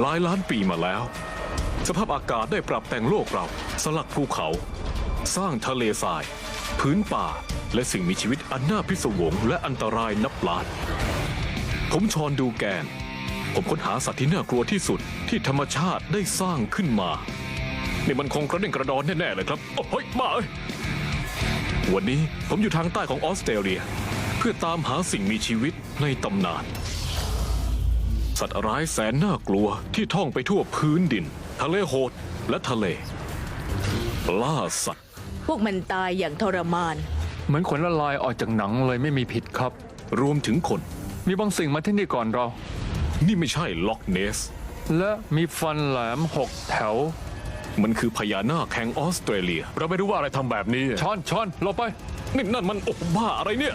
หลายล้านปีมาแล้ว สภาพอากาศได้ปรับแต่งโลกเรา สลักภูเขา สร้างทะเลทราย พื้นป่า และสิ่งมีชีวิตอันน่าพิศวงและอันตรายนับล้าน ผมชอนดูแกน ผมค้นหาสัตว์ที่น่ากลัวที่สุดที่ธรรมชาติได้สร้างขึ้นมา นี่มันคงกระเด้งกระดอนแน่ๆเลยครับโอ้ยมาเอ้ยวันนี้ผมอยู่ทางใต้ของออสเตรเลีย เพื่อตามหาสิ่งมีชีวิตในตำนาน สัตว์ร้ายแสนน่ากลัวที่ท่องไปทั่วพื้นดิน ทะเลโหดและทะเล ล่าสัตว์ พวกมันตายอย่างทรมาน เหมือนขนละลายออกจากหนังเลยไม่มีผิดครับ รวมถึงคน มีบางสิ่งมาที่นี่ก่อนเรา นี่ไม่ใช่ล็อกเนส และมีฟันแหลมหกแถว มันคือพญานาคแห่งออสเตรเลีย เราไม่รู้ว่าอะไรทำแบบนี้ช้อนช้อนหลบไป นี่นั่นมันโอ้บ้าอะไรเนี่ย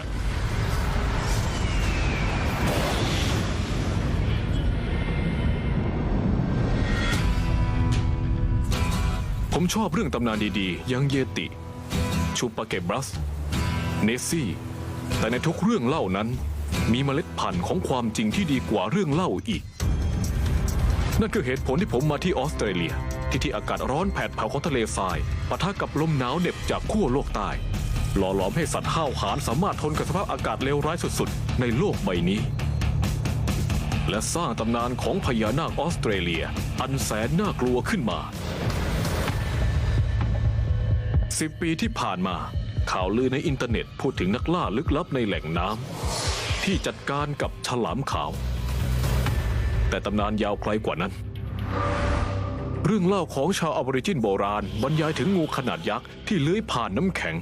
ผมชอบเรื่องตำนานดีๆ อย่างเยติ ชูปาเกบรัส เนสซี่ แต่ในทุกเรื่องเล่านั้น มีเมล็ดพันธุ์ของความจริงที่ดีกว่าเรื่องเล่าอีก นั่นคือเหตุผลที่ผมมาที่ออสเตรเลีย ที่ที่อากาศร้อนแผดเผาของทะเลทรายปะทะกับลมหนาวเหน็บจากขั้วโลกใต้หล่อหลอมให้สัตว์ห้าวหาญสามารถทนกับสภาพอากาศเลวร้ายสุดๆ ในโลกใบนี้ และสร้างตำนานของพญานาคออสเตรเลีย อันแสนน่ากลัวขึ้นมา สิปีที่ผ่านมา ข่าวลือในอินเทอร์เน็ตพูดถึงนักล่าลึกลับในแหล่งน้ำที่จัดการกับฉลามขาว แต่ตำนานยาวไกลกว่านั้น เรื่องเล่าของชาวออบอริจินโบราณ บรรยายถึงงูขนาดยักษ์ที่เลื้อยผ่านน้ำแข็ง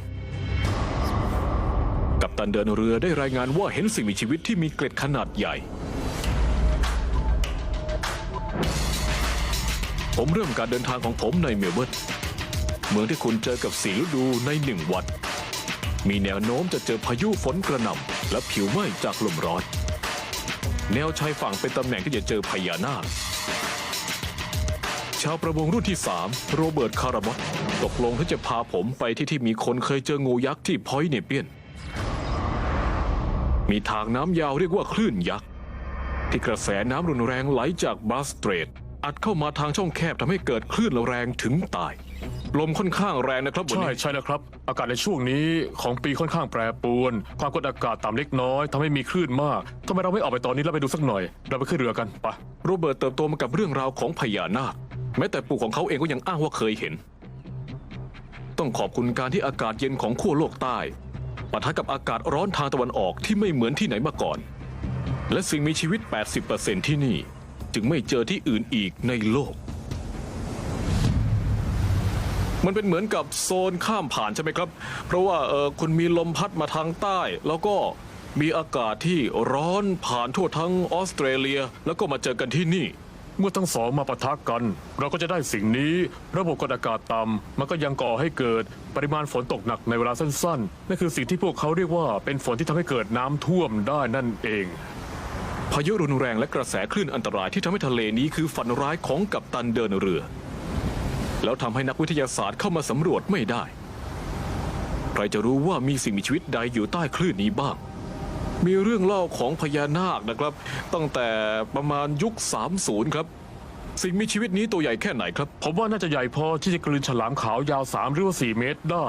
กัปตันเดินเรือได้รายงานว่าเห็นสิ่งมีชีวิตที่มีเกล็ดขนาดใหญ่ ผมเริ่มการเดินทางของผมในเมลเบิร์น เมืองที่คุณเจอกับสีฤดูในหนึ่งวัน มีแนวโน้มจะเจอพายุฝนกระหน่ำและผิวไหม้จากลมร้อน แนวชายฝั่งเป็นตำแหน่งที่จะเจอพญานาคชาวประมงรุ่นที่ 3 โรเบิร์ตคาราบอตตกลงที่จะพาผมไปที่ที่มีคนเคยเจองูยักษ์ที่พอยเนเปียน มีทางน้ำยาวเรียกว่าคลื่นยักษ์ ที่กระแสน้ำรุนแรงไหลจากบาสเตรทอัดเข้ามาทางช่องแคบทำให้เกิดคลื่นแรงถึงตาย ลมค่อนข้างแรงนะครับวันใช่นี้ ใช่นะครับ อากาศในช่วงนี้ของปีค่อนข้างแปรปรวน ความกดอากาศต่ำเล็กน้อยทำให้มีคลื่นมากทำไมเราไม่ออกไปตอนนี้แล้วไปดูสักหน่อย เราไปขึ้นเรือกันไปะโรเบิร์ตเติบโตมากับเรื่องราวของพญานาคแม้แต่ปู่ของเขาเองก็ยังอ้างว่าเคยเห็น ต้องขอบคุณการที่อากาศเย็นของขั้วโลกใต้ปะทะกับอากาศร้อนทางตะวันออกที่ไม่เหมือนที่ไหนมาก่อน และสิ่งมีชีวิต 80%ที่นี่ จึงไม่เจอที่อื่นอีกในโลก มันเป็นเหมือนกับโซนข้ามผ่านใช่ไหมครับ เพราะว่าเออคุณมีลมพัดมาทางใต้ แล้วก็มีอากาศที่ร้อนผ่านทั่วทั้งออสเตรเลีย แล้วก็มาเจอกันที่นี่ เมื่อทั้งสองมาปะทะกัน เราก็จะได้สิ่งนี้ ระบบกดอากาศต่ำมันก็ยังก่อให้เกิดปริมาณฝนตกหนักในเวลาสั้นๆนั่นคือสิ่งที่พวกเขาเรียกว่าเป็นฝนที่ทำให้เกิดน้ำท่วมได้นั่นเอง พายุรุนแรงและกระแสคลื่นอันตรายที่ทำให้ทะเลนี้คือฝันร้ายของกัปตันเดินเรือ แล้วทำให้นักวิทยาศาสตร์เข้ามาสำรวจไม่ได้ ใครจะรู้ว่ามีสิ่งมีชีวิตใดอยู่ใต้คลื่นนี้บ้าง มีเรื่องเล่าของพญานาคนะครับ ตั้งแต่ประมาณยุค 30 ครับ สิ่งมีชีวิตนี้ตัวใหญ่แค่ไหนครับ ผมว่าน่าจะใหญ่พอที่จะกลืนฉลามขาวยาว 3 หรือว่า 4 เมตรได้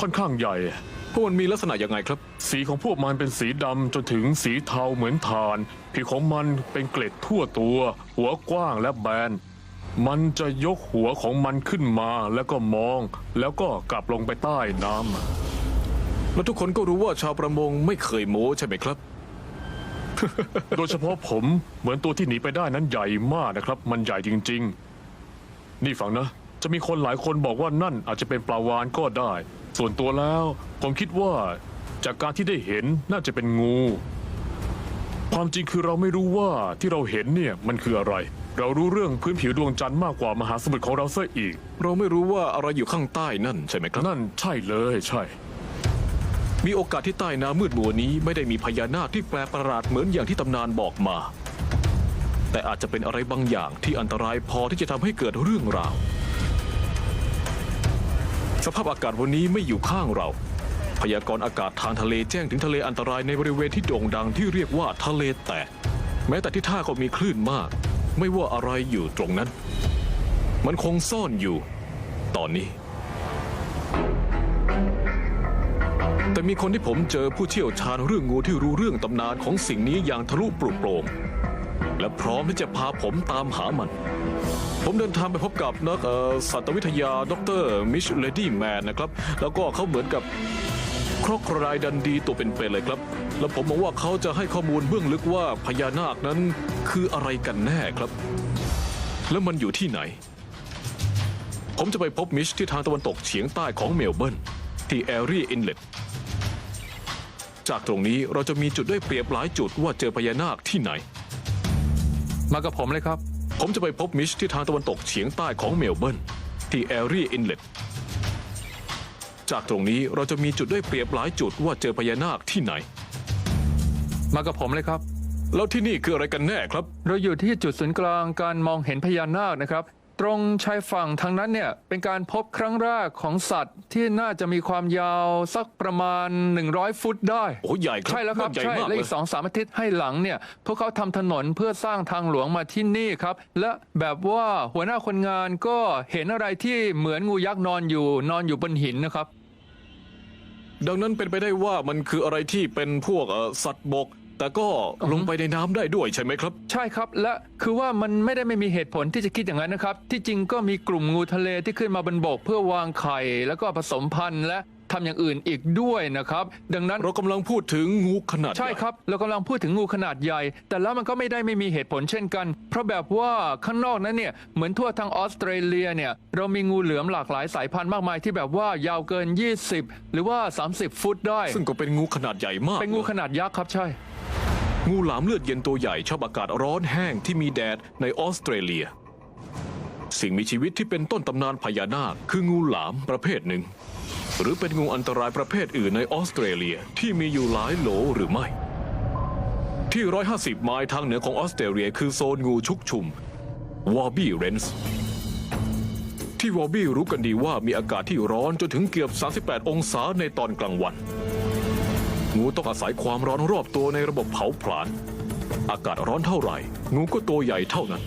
ค่อนข้างใหญ่ พวกมันมีลักษณะยังไงครับ สีของพวกมันเป็นสีดำจนถึงสีเทาเหมือนถ่าน ผิวของมันเป็นเกล็ดทั่วตัว หัวกว้างและแบน มันจะยกหัวของมันขึ้นมาแล้วก็มอง แล้วก็กลับลงไปใต้น้ำแล้วทุกคนก็รู้ว่าชาวประมงไม่เคยโม้ใช่ไหมครับ โดยเฉพาะผมเหมือนตัวที่หนีไปได้นั้นใหญ่มากนะครับ มันใหญ่จริง ๆ นี่ฟังนะ จะมีคนหลายคนบอกว่านั่นอาจจะเป็นปลาวานก็ได้ ส่วนตัวแล้ว ผมคิดว่าจากการที่ได้เห็นน่าจะเป็นงู ความจริงคือเราไม่รู้ว่าที่เราเห็นเนี่ยมันคืออะไร เรารู้เรื่องพื้นผิวดวงจันทร์มากกว่ามหาสมุทรของเราซะอีก เราไม่รู้ว่าอะไรอยู่ข้างใต้นั่นใช่ไหมครับ นั่นใช่เลยใช่ มีโอกาสที่ใต้น้ำมืดมัวนี้ไม่ได้มีพญานาคที่แปลกประหลาดเหมือนอย่างที่ตำนานบอกมา แต่อาจจะเป็นอะไรบางอย่างที่อันตรายพอที่จะทำให้เกิดเรื่องราว สภาพอากาศวันนี้ไม่อยู่ข้างเรา พยากรณ์อากาศทางทะเลแจ้งถึงทะเลอันตรายในบริเวณที่โด่งดังที่เรียกว่าทะเลแตก แม้แต่ที่ท่าก็มีคลื่นมาก ไม่ว่าอะไรอยู่ตรงนั้น มันคงซ่อนอยู่ ตอนนี้ แต่มีคนที่ผมเจอผู้เชี่ยวชาญเรื่องงูที่รู้เรื่องตำนานของสิ่งนี้อย่างทะลุปลุกโปร่งและพร้อมที่จะพาผมตามหามัน ผมเดินทางไปพบกับนักสัตววิทยา ดรมิชเลดี้แมนนะครับ แล้วก็เขาเหมือนกับ ครอกครายดันดีตัวเป็นๆเลยครับ แล้วผมมองว่าเขาจะให้ข้อมูลเบื้องลึกว่าพญานาคนั้นคืออะไรกันแน่ครับ แล้วมันอยู่ที่ไหน ผมจะไปพบมิชที่ทางตะวันตกเฉียงใต้ของเมลเบิร์นที่แอรีอินเลตจากตรงนี้เราจะมีจุดได้เปรียบหลายจุดว่าเจอพญานาคที่ไหน มากับผมเลยครับ ผมจะไปพบมิชที่ทางตะวันตกเฉียงใต้ของเมลเบิร์นที่แอรีอินเลต จากตรงนี้เราจะมีจุดได้เปรียบหลายจุดว่าเจอพญานาคที่ไหน มากับผมเลยครับ แล้วที่นี่คืออะไรกันแน่ครับ เราอยู่ที่จุดศูนย์กลางการมองเห็นพญานาคนะครับ ตรงชายฝั่งทางนั้นเนี่ยเป็นการพบครั้งแรกของสัตว์ที่น่าจะมีความยาวสักประมาณ 100 ฟุตได้ โอ้ใหญ่ครับใช่แล้วครับใหญ่ใช่มากและเลอียกสองสามอาทิตย์ให้หลังเนี่ยพวกเขาทำถนนเพื่อสร้างทางหลวงมาที่นี่ครับ และแบบว่าหัวหน้าคนงานก็เห็นอะไรที่เหมือนงูยักษ์นอนอยู่ นอนอยู่บนหินนะครับ ดังนั้นเป็นไปได้ว่ามันคืออะไรที่เป็นพวกเอ่อสัตว์บก แต่ก็ลงไปในน้ำได้ด้วยใช่ไหมครับ ใช่ครับ และคือว่ามันไม่ได้ไม่มีเหตุผลที่จะคิดอย่างนั้นนะครับ ที่จริงก็มีกลุ่มงูทะเลที่ขึ้นมาบนบกเพื่อวางไข่ แล้วก็ผสมพันธุ์และ ทำอย่างอื่นอีกด้วยนะครับ ดังนั้น เรากำลังพูดถึงงูขนาดใช่หญ่ครับ เรากำลังพูดถึงงูขนาดใหญ่ แต่แล้วมันก็ไม่ได้ไม่มีเหตุผลเช่นกัน เพราะแบบว่าข้างนอกนั้นเนี่ย เหมือนทั่วทางออสเตรเลียเนี่ย เรามีงูเหลือมหลากหลายสายพันธุ์มากมายที่แบบว่ายาวเกิน 20 หรือว่า 30 ฟุตได้ ซึ่งก็เป็นงูขนาดใหญ่มากเป็นงูขนาดยักษ์ครับใช่ งูหลามเลือดเย็นตัวใหญ่ชอบอากาศร้อนแห้งที่มีแดดในออสเตรเลีย สิ่งมีชีวิตที่เป็นต้นตำนานพญานาค คืองูหลามประเภทหนึ่ง หรือเป็นงูอันตรายประเภทอื่นในออสเตรเลียที่มีอยู่หลายโหลหรือไม่ ที่ 150 ไมล์ทางเหนือของออสเตรเลีย คือโซนงูชุกชุมวอร์บี้เรนส์ที่วอร์บี้รู้กันดีว่ามีอากาศที่ร้อนจนถึงเกือบ 38 องศาในตอนกลางวัน งูต้องอาศัยความร้อนรอบตัวในระบบเผาผลาญอากาศร้อนเท่าไหร่ งูก็ตัวใหญ่เท่านั้น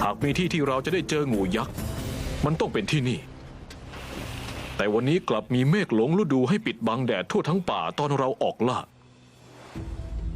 หากมีที่ที่เราจะได้เจองูยักษ์มันต้องเป็นที่นี่ แต่วันนี้กลับมีเมฆหลงฤดูให้ปิดบังแดดทั่วทั้งป่าตอนเราออกล่า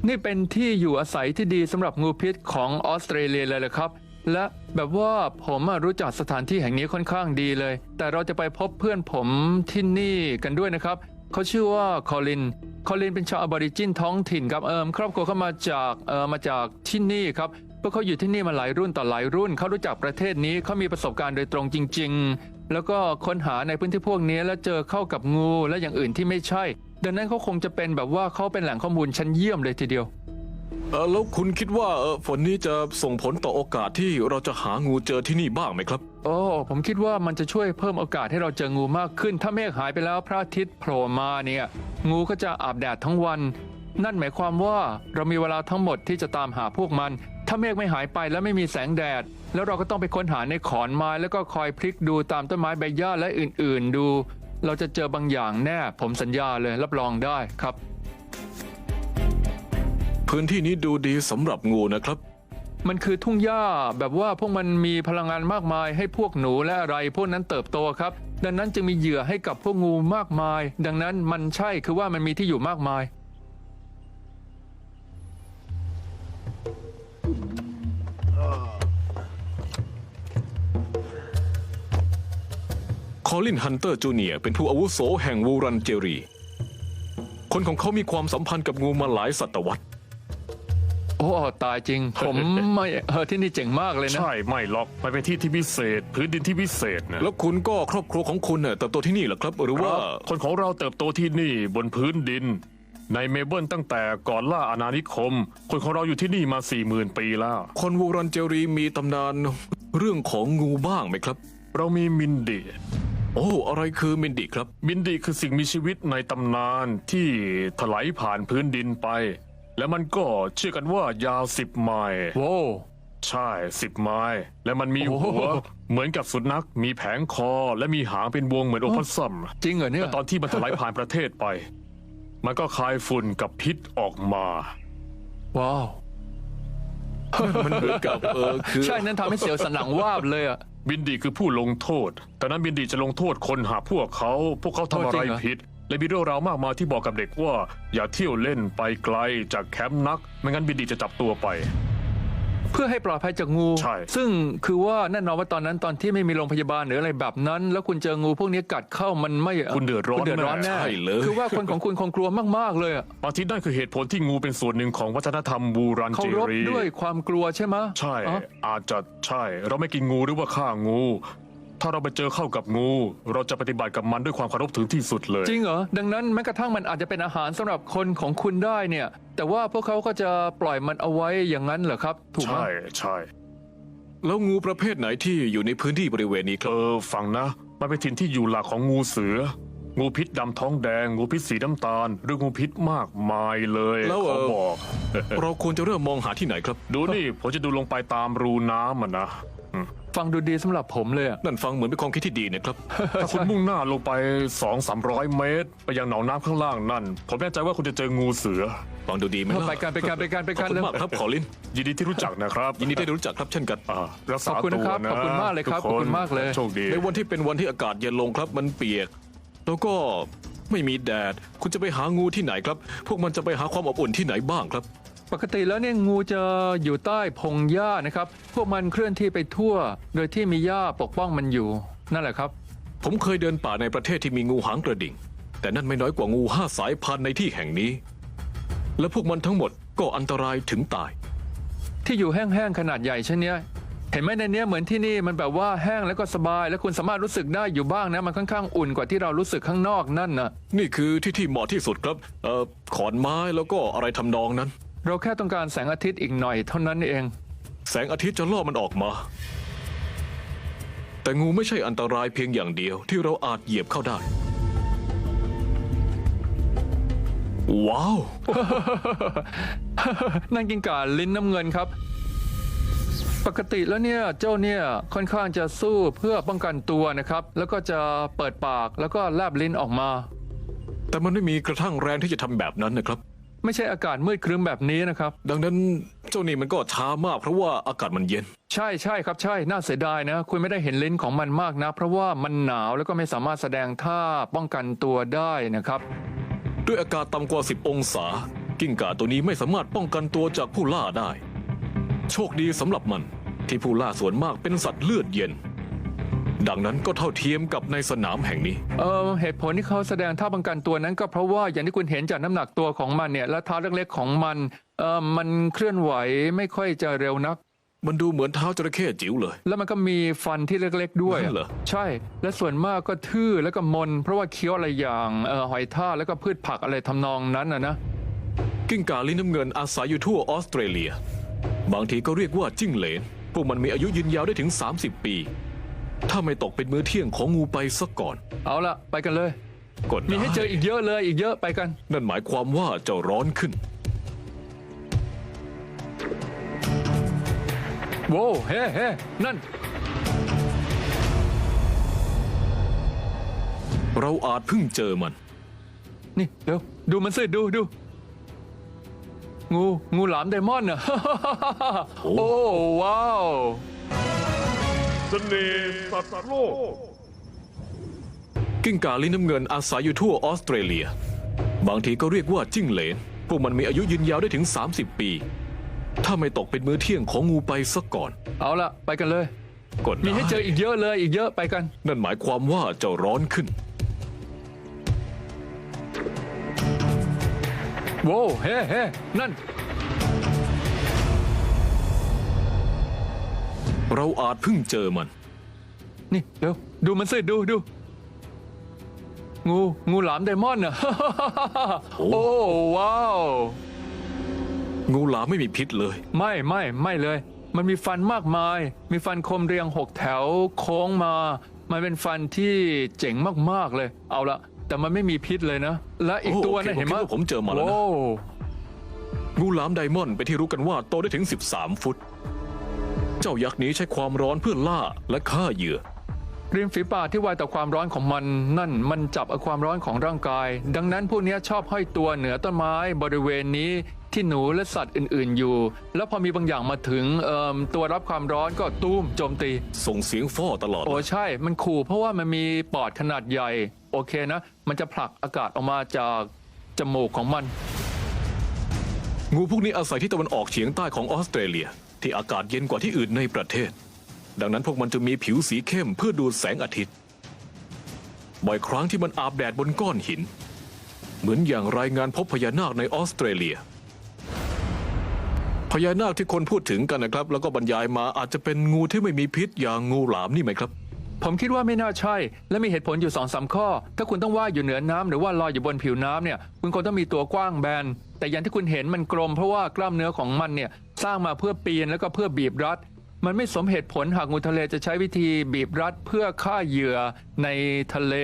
นี่เป็นที่อยู่อาศัยที่ดีสำหรับงูพิษของออสเตรเลียเลยแหละครับ และแบบว่าผมรู้จักสถานที่แห่งนี้ค่อนข้างดีเลย แต่เราจะไปพบเพื่อนผมที่นี่กันด้วยนะครับเขาชื่อว่าคอลินคอลินเป็นชาวอบอริจินท้องถิ่นครับเอิมครอบครัวเขามาจากเออมาจากที่นี่ครับ วกเขาอยู่ที่นี่มาหลายรุ่นต่อหลายรุ่น เขารู้จักประเทศนี้เขามีประสบการณ์โดยตรงจริง ๆ แล้วก็ค้นหาในพื้นที่พวกนี้แล้วเจอเข้ากับงูและอย่างอื่นที่ไม่ใช่ ดังนั้นเขาคงจะเป็นแบบว่าเขาเป็นแหล่งข้อมูลชั้นเยี่ยมเลยทีเดียวเออแล้วคุณคิดว่าเออฝนนี้จะส่งผลต่อโอกาสที่เราจะหางูเจอที่นี่บ้างไหมครับโอ้ผมคิดว่ามันจะช่วยเพิ่มโอกาสให้เราเจองูมากขึ้น ถ้าเมฆหายไปแล้วพระอาทิตย์โผล่มาเนี่ย งูก็จะอาบแดดทั้งวัน นั่นหมายความว่าเรามีเวลาทั้งหมดที่จะตามหาพวกมัน ถ้าเมฆไม่หายไปแล้วไม่มีแสงแดด แล้วเราก็ต้องไปค้นหาในขอนไม้แล้วก็คอยพลิกดูตามต้นไม้ใบหญ้าและอื่นๆ ดู เราจะเจอบางอย่างแน่ ผมสัญญาเลยรับรองได้ครับ พื้นที่นี้ดูดีสำหรับงูนะครับ มันคือทุ่งหญ้าแบบว่าพวกมันมีพลังงานมากมายให้พวกหนูและอะไรพวกนั้นเติบโตครับ ดังนั้นจึงมีเหยื่อให้กับพวกงูมากมาย ดังนั้นมันใช่คือว่ามันมีที่อยู่มากมาย คอลินฮันเตอร์จูเนียเป็นผู้อาวุโสแห่งวูรันเจรี คนของเขามีความสัมพันธ์กับงูมาหลายศตวรรษ โอ้ตายจริง ผมไม่เออที่นี่เจ๋งมากเลยนะ ใช่ไม่หรอกมันเป็นที่ที่พิเศษ พื้นดินที่พิเศษนะแล้วคุณก็ครอบครัวของคุณเน่ะเติบโตที่นี่เหรอครับ หรือว่า คนของเราเติบโตที่นี่บนพื้นดิน ในเมลเบิร์นตั้งแต่ก่อนล่าอาณานิคม คนของเราอยู่ที่นี่มา4ี่หมื่นปีแล้ว คนวูรันเจรีมีตำนานเรื่องของงูบ้างไหมครับ เรามีมินดิ โอ้อะไรคือมินดิครับ มินดิคือสิ่งมีชีวิตในตำนานที่ถลายผ่านพื้นดินไป และมันก็เชื่อกันว่ายาวสิบไมล์โว้ใช่สิบไมล์และมันมีโอ้หัโหวเหมือนกับสุนัขมีแผงคอและมีหางเป็นวงเหมือนโอพัสซัมจริงเหรอเนี่ยแต่ตอนที่มันถลายผ่านประเทศไป มันก็คายฝุ่นกับพิษออกมา ว้าว มันเหมือนกับเออคือ ใช่นั้นทำให้เสียวสนหลังวาบเลยอะ บินดีคือผู้ลงโทษ แต่นั้นบินดีจะลงโทษคนหากพวกเขา พวกเขาทำอะไรโทษจริงเหรอผิด และมีเรื่องราวมากมายที่บอกกับเด็กว่า อย่าเที่ยวเล่นไปไกลจากแคมป์นัก ไม่งั้นบินดีจะจับตัวไป เพื่อให้ปลอดภัยจากงู ใช่ ซึ่งคือว่าแน่นอนว่าตอนนั้นตอนที่ไม่มีโรงพยาบาลหรืออะไรแบบนั้น แล้วคุณเจองูพวกนี้กัดเข้ามันไม่คุณเดือดร้อนคุณเดือดร้อนแน่ใช่เลย คือว่าคนของคุณคงกลัวมากๆเลยอะบางทีนั่นคือเหตุผลที่งูเป็นส่วนหนึ่งของวัฒนธรรมบูรันเคาเจรพรีด้วยความกลัวใช่ไหมใช่ อ๋ออาจจะใช่ เราไม่กินงูหรือว่าฆ่างู ถ้าเราไปเจอเข้ากับงู เราจะปฏิบัติกับมันด้วยความเคารพถึงที่สุดเลย จริงเหรอ ดังนั้นแม้กระทั่งมันอาจจะเป็นอาหารสำหรับคนของคุณได้เนี่ย แต่ว่าพวกเขาก็จะปล่อยมันเอาไว้อย่างนั้นเหรอครับ ถูกไหมใช่ใช่แล้วงูประเภทไหนที่อยู่ในพื้นที่บริเวณนี้คเอรับ อฟังนะ มันเป็นถิ่นที่อยู่หลักของงูเสือ งูพิษดำท้องแดง งูพิษสีน้ำตาล หรืองูพิษมากมายเลยแล้วขเอออบอก เราควรจะเริ่มมองหาที่ไหนครับ ดูนี่ผมจะดูลงไปตามรูน้ำมันนะอืมฟังดูดีสำหรับผมเลยอะนั่นฟังเหมือนเป็นความคิดที่ดีนะครับ ถ้าคุณมุ่งหน้าลงไป 2 3 0 0 เมตร ไปยังหนองน้ำข้างล่างนั่น ผมแน่ใจว่าคุณจะเจองูเสือ ฟังดูดีไหมล่ะไปกันไปกันไปกันไปขกัอนบคุณเลยมากครับขอลินยินดีที่รู้จักนะครับยินดีได้รู้จักครับเช่นกันอ่ารักขษาอบคุณตันะวครับนะขอบคุณมากเลยครับทุขอบคุณมากเลย โชคดี ในวันที่เป็นวันที่อากาศเย็นลงครับมันเปียก แล้วก็ไม่มีแดด คุณจะไปหางูที่ไหนครับ พวกมันจะไปหาความอบอุ่นที่ไหนบ้างครับ ปกติแล้วเนี่ยงูจะอยู่ใต้พงหญ้านะครับ พวกมันเคลื่อนที่ไปทั่ว โดยที่มีหญ้าปกป้องมันอยู่ นั่นแหละครับ ผมเคยเดินป่าในประเทศที่มีงูหางกระดิ่ง แต่นั่นไม่น้อยกว่างูห้าสายพันธุ์ในที่แห่งนี้ และพวกมันทั้งหมดก็อันตรายถึงตาย ที่อยู่แห้งๆขนาดใหญ่เช่นเนี้ย เห็นไหมในเนี้ยเหมือนที่นี่มันแบบว่าแห้งแล้วก็สบาย แล้วคุณสามารถรู้สึกได้อยู่บ้างนะ มันค่อนข้างอุ่นกว่าที่เรารู้สึกข้างนอกนั่นนะนี่คือที่ที่เหมาะที่สุดครับเอ่อขอนไม้แล้วก็อะไรทำนองนั้น เราแค่ต้องการแสงอาทิตย์อีกหน่อยเท่านั้นเอง แสงอาทิตย์จะล่อมันออกมา แต่งูไม่ใช่อันตรายเพียงอย่างเดียวที่เราอาจเหยียบเข้าได้ ว้าว นั่นกินกาลิ้นน้ำเงินครับ ปกติแล้วเนี่ยเจ้าเนี่ยค่อนข้างจะสู้เพื่อป้องกันตัวนะครับ แล้วก็จะเปิดปากแล้วก็แลบลิ้นออกมา แต่มันไม่มีกระทั่งแรงที่จะทำแบบนั้นนะครับ ไม่ใช่อากาศมืดครึ้มแบบนี้นะครับ ดังนั้นเจ้านี่มันก็ช้ามากเพราะว่าอากาศมันเย็น ใช่ใช่ครับใช่น่าเสียดายนะ คุณไม่ได้เห็นลิ้นของมันมากนะ เพราะว่ามันหนาวแล้วก็ไม่สามารถแสดงท่าป้องกันตัวได้นะครับ ด้วยอากาศต่ำกว่า 10 องศา กิ้งก่าตัวนี้ไม่สามารถป้องกันตัวจากผู้ล่าได้ โชคดีสำหรับมันที่ผู้ล่าส่วนมากเป็นสัตว์เลือดเย็น ดังนั้นก็เท่าเทียมกับในสนามแห่งนี้ เออเหตุผลที่เขาแสดงท่าป้องกันตัวนั้นก็เพราะว่าอย่างที่คุณเห็นจากน้ำหนักตัวของมันเนี่ยและเท้าเล็กๆของมันเออมันเคลื่อนไหวไม่ค่อยจะเร็วนัก มันดูเหมือนเท้าจระเข้จิ๋วเลย แล้วมันก็มีฟันที่เล็กๆด้วยนั่นเหรอ ใช่ และส่วนมากก็ทื่อแล้วก็มน เพราะว่าเคี้ยวอะไรอย่างเออหอยทากแล้วก็พืชผักอะไรทำนองนั้นนะนะ กิ้งก่าลิ้นน้ำเงินอาศัยอยู่ทั่วออสเตรเลีย บางทีก็เรียกว่าจิ้งเหลน พวกมันมีอายุยืนยาวได้ถึง 30 ปี ถ้าไม่ตกเป็นมื้อเที่ยงของงูไปซะก่อนเอาละไปกันเลย ก็มีได้ให้เจออีกเยอะเลยอีกเยอะไปกัน นั่นหมายความว่าจะร้อนขึ้น โว้วเฮ้เฮ้นั่น เราอาจเพิ่งเจอมัน นี่เดี๋ยวดูมันสิดูดู งูงูหลามไดมอนด์อะโอ้โอ้ว้าว เสน่ห์สัตว์โลก กิ้งก่าลิ้นน้ำเงินอาศัยอยู่ทั่วออสเตรเลีย บางทีก็เรียกว่าจิ้งเหลน พวกมันมีอายุยืนยาวได้ถึง 30 ปี ถ้าไม่ตกเป็นมื้อเที่ยงของงูไปซะก่อนเอาละไปกันเลย ก็ได้มีให้เจออีกเยอะเลยอีกเยอะไปกัน นั่นหมายความว่าจะร้อนขึ้น โว้วเฮ้เฮ้นั่น เราอาจเพิ่งเจอมัน นี่เดี๋ยวดูมันสิดูดูงูงูหลามไดมอนด์อะโอ้ โอ้ว้าว งูหลามไม่มีพิษเลย ไม่ไม่ไม่เลย มันมีฟันมากมาย มีฟันคมเรียงหกแถวโค้งมา มันเป็นฟันที่เจ๋งมากๆเลย เอาละ แต่มันไม่มีพิษเลยนะ และอีกโอ้ตัวโอเคนะเห็นไหมผมคิดว่าผมเจอมาแล้วนะโอ้งูหลามไดมอนด์เป็นที่รู้กันว่าโตได้ถึง 13 ฟุต เจ้ายักษ์นี้ใช้ความร้อนเพื่อล่าและฆ่าเหยื่อ ริมฝีปากที่ไวต่อความร้อนของมันนั่นมันจับเอาความร้อนของร่างกาย ดังนั้นพวกเนี้ยชอบห้อยตัวเหนือต้นไม้บริเวณนี้ ที่หนูและสัตว์อื่นๆอยู่ แล้วพอมีบางอย่างมาถึงเอ่มตัวรับความร้อนก็ตุ้มโจมตี ส่งเสียงฟ้อตลอด โอ้ใช่ มันขู่เพราะว่ามันมีปอดขนาดใหญ่ โอเคนะ มันจะผลักอากาศออกมาจากจมูกของมัน งูพวกนี้อาศัยที่ตะวันออกเฉียงใต้ของออสเตรเลีย ที่อากาศเย็นกว่าที่อื่นในประเทศ ดังนั้นพวกมันจะมีผิวสีเข้มเพื่อดูดแสงอาทิตย์ บ่อยครั้งที่มันอาบแดดบนก้อนหิน เหมือนอย่างรายงานพบพญานาคในออสเตรเลียพ ญานาคที่คนพูดถึงกันนะครับ แล้วก็บรรยายมาอาจจะเป็นงูที่ไม่มีพิษอย่างงูหลามนี่ไหมครับ ผมคิดว่าไม่น่าใช่ และมีเหตุผลอยู่สองสามข้อ ถ้าคุณต้องว่ายอยู่เหนือน้ำหรือว่าลอยอยู่บนผิวน้ำเนี่ย คุณคงต้องมีตัวกว้างแบน แต่อย่างที่คุณเห็นมันกลม เพราะว่ากล้ามเนื้อของมันเนี่ยสร้างมาเพื่อปีนแล้วก็เพื่อบีบรัด มันไม่สมเหตุผลหากงูทะเลจะใช้วิธีบีบรัด เพื่อฆ่าเหยื่อในทะเล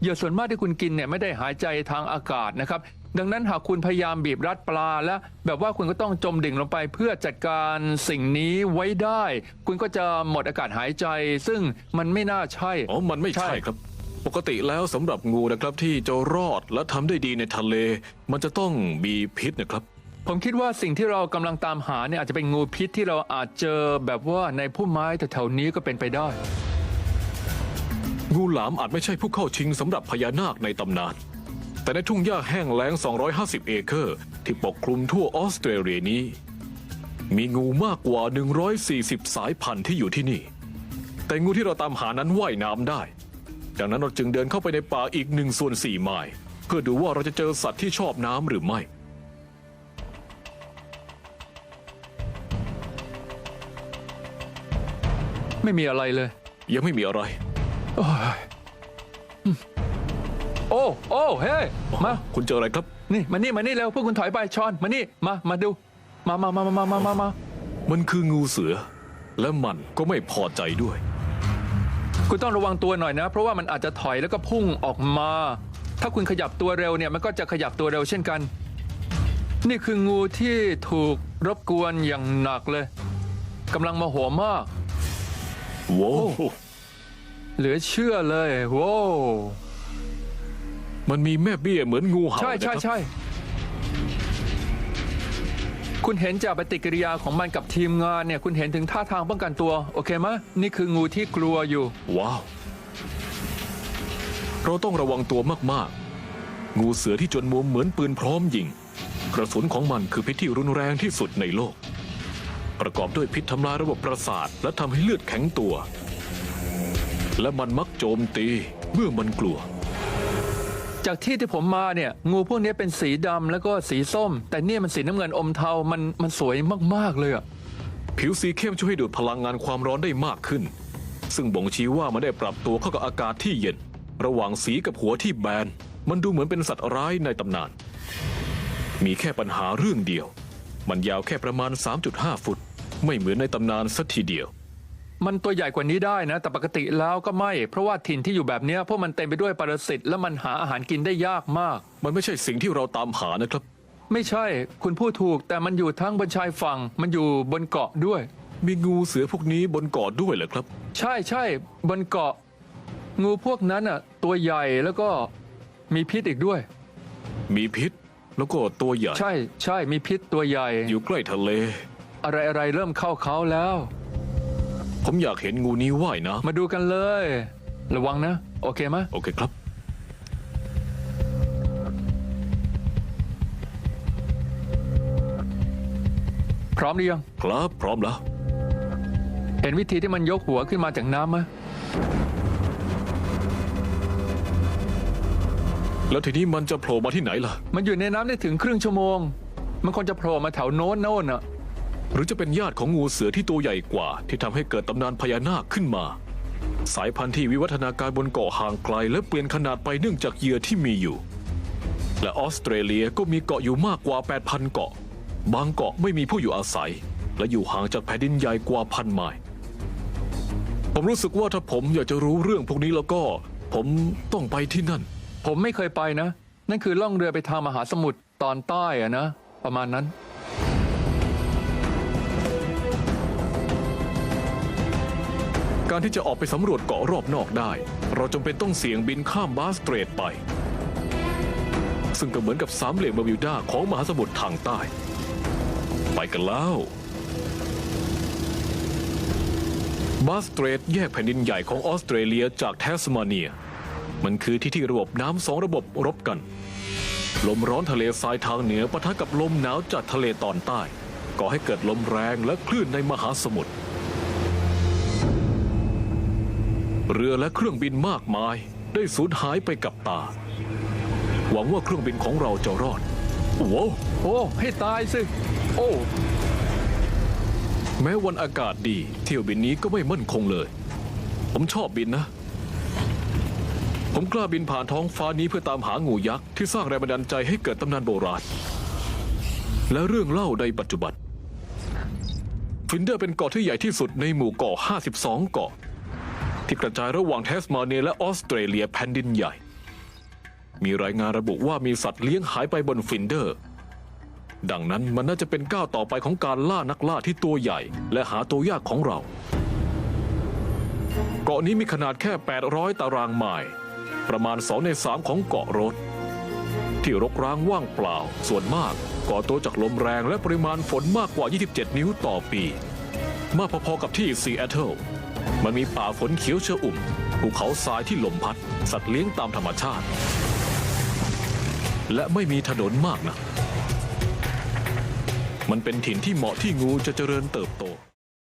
เหยื่อส่วนมากที่คุณกินเนี่ยไม่ได้หายใจทางอากาศนะครับ ดังนั้นหากคุณพยายามบีบรัดปลาแล้วแบบว่าคุณก็ต้องจมดิ่งลงไปเพื่อจัดการสิ่งนี้ไว้ได้ คุณก็จะหมดอากาศหายใจ ซึ่งมันไม่น่าใช่ อ๋อ มันไม่ใช่ใช่ครับ ปกติแล้วสำหรับงูนะครับที่จะรอดและทำได้ดีในทะเล มันจะต้องมีพิษนะครับ ผมคิดว่าสิ่งที่เรากำลังตามหาเนี่ยอาจจะเป็นงูพิษที่เราอาจเจอแบบว่าในพุ่มไม้แถวๆนี้ก็เป็นไปได้ งูหลามอาจไม่ใช่ผู้เข้าชิงสำหรับพญานาคในตำนาน แต่ในทุ่งหญ้าแห้งแล้ง 250 เอเคอร์ ที่ปกคลุมทั่วออสเตรเลียนี้ มีงูมากกว่า 140 สายพันธุ์ที่อยู่ที่นี่ แต่งูที่เราตามหานั้นว่ายน้ำได้ ดังนั้นเราจึงเดินเข้าไปในป่าอีกหนึ่งส่วนสี่ไมล์เพื่อดูว่าเราจะเจอสัตว์ที่ชอบน้ำหรือไม่ไม่มีอะไรเลย ยังไม่มีอะไร โอ้ โอ้เฮ้ยมาคุณเจออะไรครับ นี่มานี่มานี่เร็วพวกคุณถอยไปชอนมานี่มามาดู มามามามามามามามันคืองูเสือ และมันก็ไม่พอใจด้วย คุณต้องระวังตัวหน่อยนะ เพราะว่ามันอาจจะถอยแล้วก็พุ่งออกมา ถ้าคุณขยับตัวเร็วเนี่ยมันก็จะขยับตัวเร็วเช่นกัน นี่คืองูที่ถูกรบกวนอย่างหนักเลยกำลังโมาโหมากโว้วเหลือเชื่อเลยโว้ว มันมีแม่เบี้ยเหมือนงูเห่าใช่ใช่นะครับใช่คุณเห็นจากปฏิกิริยาของมันกับทีมงานเนี่ย คุณเห็นถึงท่าทางป้องกันตัว โอเคไหมนี่คืองูที่กลัวอยู่ ว้าว เราต้องระวังตัวมากๆ งูเสือที่จนมุมเหมือนปืนพร้อมยิง กระสุนของมันคือพิษที่รุนแรงที่สุดในโลก ประกอบด้วยพิษทำลายระบบประสาท และทำให้เลือดแข็งตัว และมันมักโจมตีเมื่อมันกลัว จากที่ที่ผมมาเนี่ยงูพวกนี้เป็นสีดำแล้วก็สีส้ม แต่เนี่ยมันสีน้ำเงินอมเทามันมันสวยมากๆเลยอะผิวสีเข้มช่วยให้ดูดพลังงานความร้อนได้มากขึ้น ซึ่งบ่งชี้ว่ามันได้ปรับตัวเข้ากับอากาศที่เย็น ระหว่างสีกับหัวที่แบน มันดูเหมือนเป็นสัตว์ร้ายในตำนาน มีแค่ปัญหาเรื่องเดียว มันยาวแค่ประมาณ 3.5 ฟุต ไม่เหมือนในตำนานสักทีเดียว มันตัวใหญ่กว่านี้ได้นะ แต่ปกติแล้วก็ไม่ เพราะว่าถิ่นที่อยู่แบบเนี้ยพวกมันเต็มไปด้วยปรสิตและมันหาอาหารกินได้ยากมาก มันไม่ใช่สิ่งที่เราตามหานะครับ ไม่ใช่ คุณพูดถูกแต่มันอยู่ทั้งบนชายฝั่ง มันอยู่บนเกาะด้วย มีงูเสือพวกนี้บนเกาะด้วยเหรอครับ ใช่ใช่บนเกาะ งูพวกนั้นอะ ตัวใหญ่แล้วก็มีพิษอีกด้วย มีพิษ แล้วก็ตัวใหญ่ใช่ใช่มีพิษตัวใหญ่อยู่ใกล้ทะเล อะไรอะไรเริ่มเข้าเขาแล้ว ผมอยากเห็นงูนี้ว่ายน้มาดูกันเลย ระวังนะ โอเคไหมำโอเคครับ พร้อมหรือยัง ครับพร้อมแล้ว เห็นวิธีที่มันยกหัวขึ้นมาจากน้ำไหมแล้วทีนี้มันจะโผล่มาที่ไหนล่ะ มันอยู่ในน้ำได้ถึงครึ่งชั่วโมง มันคงจะโผล่มาแถวโน้นโน่นอะ หรือจะเป็นญาติของงูเสือที่ตัวใหญ่กว่า ที่ทำให้เกิดตำนานพญานาคขึ้นมา สายพันธุ์ที่วิวัฒนาการบนเกาะห่างไกล และเปลี่ยนขนาดไปเนื่องจากเหยื่อที่มีอยู่ และออสเตรเลียก็มีเกาะอยู่มากกว่า 8,000 เกาะ บางเกาะไม่มีผู้อยู่อาศัย และอยู่ห่างจากแผ่นดินใหญ่กว่าพันไมล์ผมรู้สึกว่าถ้าผมอยากจะรู้เรื่องพวกนี้แล้วก็ ผมต้องไปที่นั่น ผมไม่เคยไปนะ นั่นคือล่องเรือไปทางมหาสมุทรตอนใต้อะนะ ประมาณนั้น การที่จะออกไปสำรวจเกาะรอบนอกได้ เราจำเป็นต้องเสี่ยงบินข้ามบาสเตรทไป ซึ่งก็เหมือนกับสามเหลี่ยมเบอร์มิวดาของมหาสมุทรทางใต้ ไปกันแล้วบาสเตรตแยกแผ่นดินใหญ่ของออสเตรเลียจากแทสมาเนีย มันคือที่ที่ระบบน้ำสองระบบรบกัน ลมร้อนทะเลทรายทางเหนือปะทะกับลมหนาวจากทะเลตอนใต้ก่อให้เกิดลมแรงและคลื่นในมหาสมุทร เรือและเครื่องบินมากมายได้สูญหายไปกับตา หวังว่าเครื่องบินของเราจะรอดโว้วโอ้ให้ตายสิ โอ้ แม้วันอากาศดี เที่ยวบินนี้ก็ไม่มั่นคงเลย ผมชอบบินนะ ผมกล้าบินผ่านท้องฟ้านี้เพื่อตามหางูยักษ์ที่สร้างแรงบันดาลใจให้เกิดตำนานโบราณ และเรื่องเล่าในปัจจุบันฟินเดอร์เป็นเกาะที่ใหญ่ที่สุดในหมู่เกาะ 52 เกาะ ที่กระจายระหว่างแทสมาเนียและออสเตรเลียแผ่นดินใหญ่ มีรายงานระบุว่ามีสัตว์เลี้ยงหายไปบนฟินเดอร์ ดังนั้นมันน่าจะเป็นก้าวต่อไปของการล่านักล่าที่ตัวใหญ่ และหาตัวยากของเรา เกาะนี้มีขนาดแค่ 800 ตารางไมล์ประมาณ2ใน3ของเกาะรดที่รกร้างว่างเปล่า ส่วนมากก่อตัวจากลมแรงและปริมาณฝนมากกว่า 27 นิ้วต่อปี มากพอๆกับที่ซีแอตเทิล มันมีป่าฝนเขียวเชอุ่ม ภูเขาทรายที่ลมพัด สัตว์เลี้ยงตามธรรมชาติ และไม่มีถนนมากนะ มันเป็นถิ่นที่เหมาะที่งูจะเจริญเติบโต